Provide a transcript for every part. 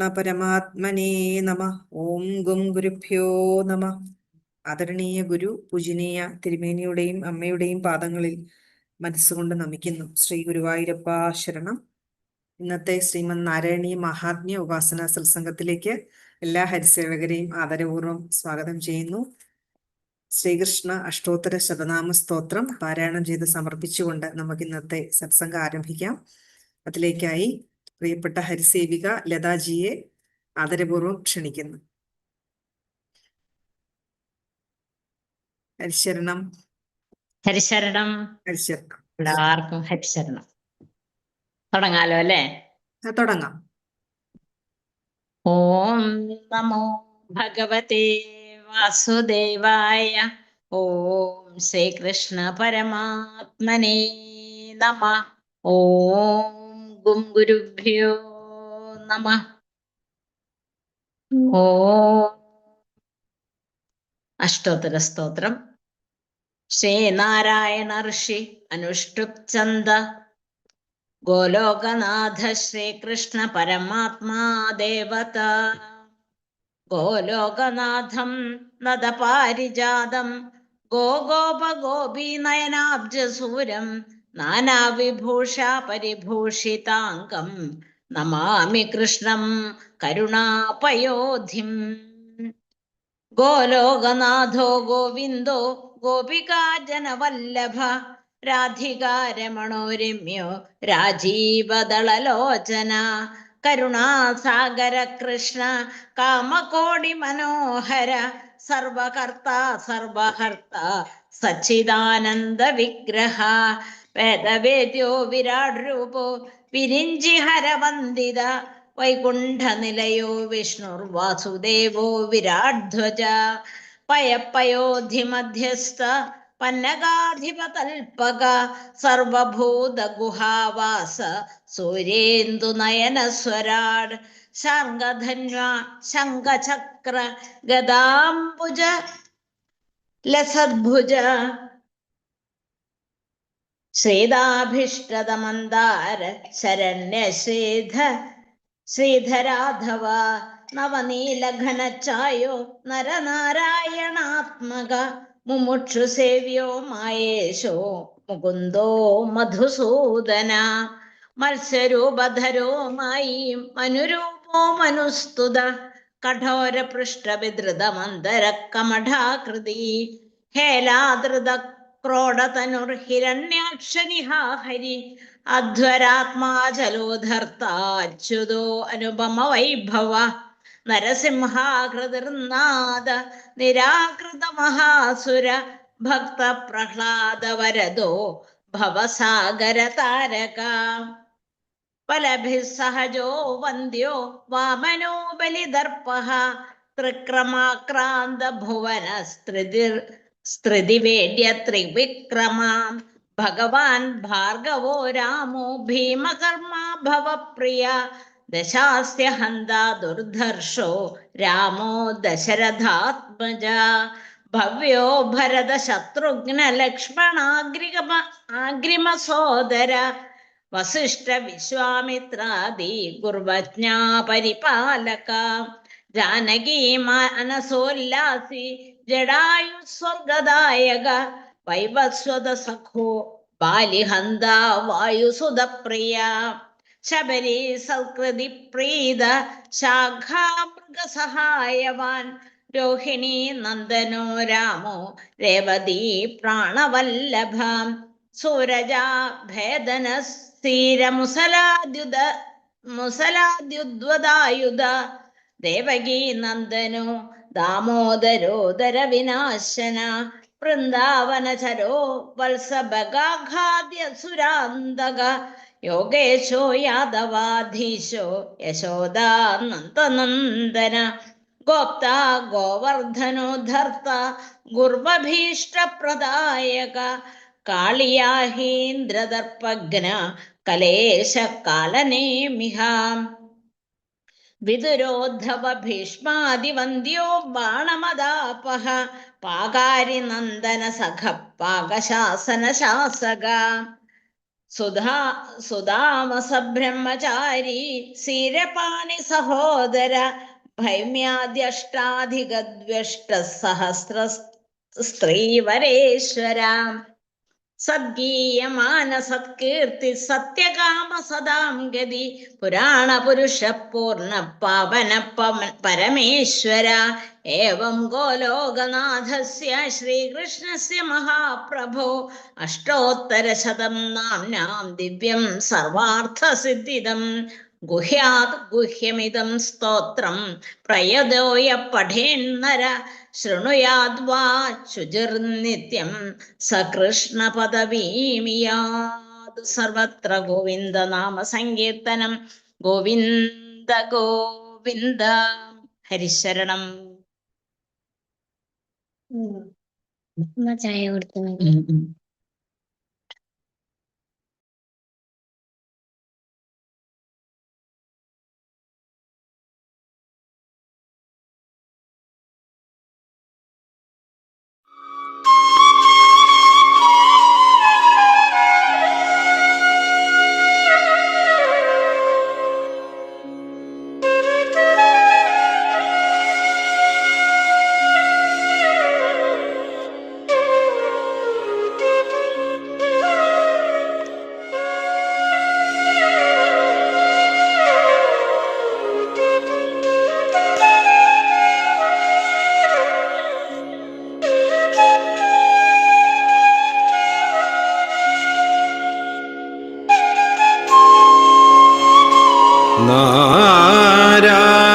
ശ്രീകൃഷ്ണ പരമാത്മനേ നമ. ഓം ഗും ഗുരുഭ്യോ നമ. ആദരണീയ ഗുരു പൂജനീയ തിരുമേനിയുടെയും അമ്മയുടെയും പാദങ്ങളിൽ മനസ്സുകൊണ്ട് നമിക്കുന്നു. ശ്രീ ഗുരുവായൂരപ്പ ശരണം. ഇന്നത്തെ ശ്രീമന് നാരായണീയ മഹാത്മ്യ ഉപാസന സത്സംഗത്തിലേക്ക് എല്ലാ ഹരിസേവകരെയും ആദരപൂർവം സ്വാഗതം ചെയ്യുന്നു. ശ്രീകൃഷ്ണ അഷ്ടോത്തര ശതനാമ സ്തോത്രം പാരായണം ചെയ്ത് സമർപ്പിച്ചുകൊണ്ട് നമുക്ക് ഇന്നത്തെ സത്സംഗം ആരംഭിക്കാം. അതിലേക്കായി പ്രിയപ്പെട്ട ഹരിസേവിക ലതാജിയെ ആദരപൂർവം ക്ഷണിക്കുന്നു. ഹരിശരണം. ഹരിശരണം. ഹരിശരണം. എല്ലാവർക്കും ഹരിശരണം. തുടങ്ങാലോ അല്ലേ? തുടങ്ങാം. ഓം നമോ ഭഗവതേ വാസുദേവായ. ഓം ശ്രീകൃഷ്ണ പരമാത്മനേ നമ. ഓം ഗും ഗുരുഭ്യോ നമ. ഓ. അഷ്ടോത്തര സ്തോത്രം. ശ്രീനാരായണ ഋഷി അനുഷ്ടുപ് ചന്ദ ഗോലോകനാഥ ശ്രീകൃഷ്ണ പരമാത്മാ ദേവത. ഗോലോകനാഥം നദപാരിജാതം ഗോഗോപ ഗോപീ നയനാബ്ജസൂരം നാനാവിഭൂഷ പരിഭൂഷിതാംഗം നമാമി കൃഷ്ണം കരുണാപയോധിം. ഗോലോകനാഥോ ഗോവിന്ദോ ഗോപികാജനവല്ലഭ രാധികാരമണോ രമ്യോ രാജീവദളലോചന. കരുണാസാഗര കൃഷ്ണ കാമകോടി മനോഹര സർവകർത്ത സർവഹർത്ത സച്ചിദാനന്ദ വിഗ്രഹ. വേദവേദ്യോ വിരാട് രൂപോ വിരിഞ്ചി ഹരവന്ദിത വൈകുണ്ഠ നിലയോ വിഷ്ണുർ വാസുദേവോ വിരാട് ധ്വജ പയപ്പയോധി മധ്യസ്ഥ പന്നഗാധിപതൽപക സർവഭൂത ഗുഹാവാസ സൂര്യേന്ദു നയനസ്വരാട് ശാർഗധന്വ ശംഖചക്ര ഗദാംബുജ ലസദ്ഭുജ ശ്രീതാഭിഷ്ടതമന്ദാര ശരണ്യ ശ്രീധ ശ്രീധരാധവ നവനീലഘനച്ചായോ നരനാരായണാത്മക മുമുക്ഷു സേവ്യോ മായേശോ മുകുന്ദോ മധുസൂദന മത്സ്യരൂപധരോ മായി മനുരൂപോ മനുസ്തുത കഠോര പൃഷ്ഠവിധൃത മന്ദര കമഠാകൃതി ഹേലാദൃത ക്രോഡതനുർ ഹിരണ്യാക്ഷനിഹാ ഹരി. അധ്വരാത്മാ ജലോധർത്താച്യുതോ അനുപമ വൈഭവ. നരസിംഹാകൃതിർനാദ നിരാകൃത മഹാസുര ഭക്ത പ്രഹ്ലാദ വരദോ ഭവസാഗര താരക. പലഭിസ്സഹജോ സഹജോ വന്ദ്യോ വാമനോ ബലിദർപ്പ ത്രിക്രമാക്രാന്ത ഭുവന സ്ത്രിതിവേദ്യ ത്രിവിക്രമാം ഭഗവാൻ ഭാർഗവോ രാമോ ഭീമകർമാ ഭവപ്രിയ. ദശാസ്യ ഹന്ത ദുർധർഷോ രാമോ ദശരഥാത്മജ. ഭവ്യോ ഭരത ശത്രുഘ്ന ലക്ഷ്മണാഗ്രിമ ആഗ്രിമ സോദര വസിഷ്ഠ വിശ്വാമിത്രാദി ഗുർവജ്ഞാ പരിപാലക ജാനകീ മാനസോല്ലാസി ജഡായു സ്വർഗദായക വൈവസ്വത സഖോ ബാലിഹന്ത വായുസുതപ്രിയ ശബരി സൽകൃതി പ്രീത ശാഖാമൃഗ സഹായവാൻ രോഹിണി നന്ദനോ രാമോ രേവതി പ്രാണവല്ലഭം സൂരജ ഭേദന സ്ഥിരമുസലാദ്യുത മുസലാദ്യുദ്വദായുധ ദേവകീ നന്ദനോ ദാമോദരോദര വിനാശന വൃന്ദാവനചരോ വത്സഭഗാഘാദ്യ സുരാന്തക യോഗേശോ യാദവാധീശോ യശോദാനന്ദനന്ദന ഗോപ്ത ഗോവർദ്ധനോ ധർത്ത ഗുർവഭീഷ്ടപ്രദായക കാളിയാഹീന്ദ്രദർപ്പഗ്ന കലേശ കാലനേമിഹാം വിദുരോദ്ധവ ഭീഷ്മാതിവന്ദ്യോ ബാണമദാപഹ പാകാരി നന്ദന സഖ പാകശാസന ശാസക. സുധാ സുധാമസ ബ്രഹ്മചാരി സീരപാണി സഹോദര ഭൈമ്യാദ്യഷ്ടാധികദ്വഷ്ട സഹസ്ര സ്ത്രീവരേശ്വര. സദ്ഗീയമാന സത്കീർത്തി സത്യകാമ സദാം ഗതി. പുരാണ പുരുഷ പൂർണ പാവന പരമേശ്വര. ഏവം ഗോലോകനാഥസ്യ ശ്രീകൃഷ്ണസ്യ മഹാപ്രഭോ. അഷ്ടോത്തരശതം നാം ദിവ്യം സർവാർത്ഥസിദ്ധിദം ഗുഹ്യാത് ഗുഹ്യമിതം സ്തോത്രം. പ്രയതോയ പഠേന്നര ശൃണുയാദ്വാ ശുചിർനിത്യം. സകൃഷ്ണപദവീമിയാത് സർവത്ര ഗോവിന്ദ നാമ സങ്കീർത്തനം ഗോവിന്ദ ഗോവിന്ദ. ഹരിശരണം. ചായ കൊടുത്തു?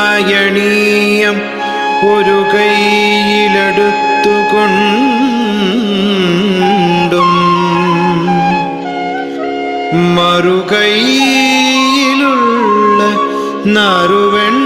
നാരായണീയം ഒരു കൈയിലെടുത്തുകൊണ്ടും മറുകൈയിലുള്ള നറുവെണ്ണ